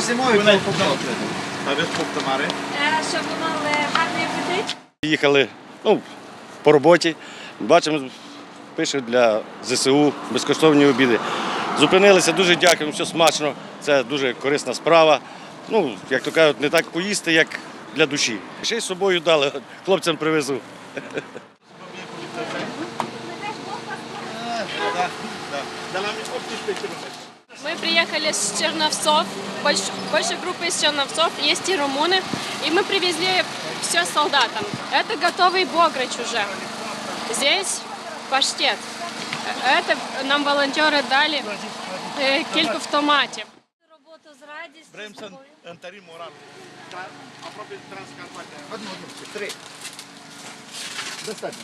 зимою Вона й попав. А ви з Мари? Е, Щоб ви мали гарний апетит. Їхали ну, по роботі. Бачимо, пишуть для ЗСУ безкоштовні обіди. Зупинилися, дуже дякуємо, все смачно. Це дуже корисна справа. Ну, як то кажуть, не так поїсти, як для душі. Ще й з собою дали, хлопцям привезу. Мы приехали с Черновцов, больш- больше группы из Черновцов, есть и румыны, и мы привезли все солдатам. Это готовый бограч уже. Здесь паштет. Э, Это нам волонтеры дали э, кильку в томате. Роботу з радістю. з Бремсен, любов'ю. Антарі Морал. А пропит Транскарпатія. Одну, одну, три. Достатньо.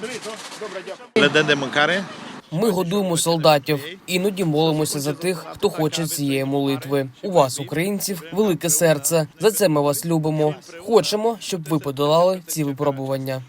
Три, то? Добре, дякую. Леденде Манкари. Ми годуємо солдатів, іноді молимося за тих, хто хоче цієї молитви. У вас, українців, велике серце. За це ми вас любимо. Хочемо, щоб ви подолали ці випробування.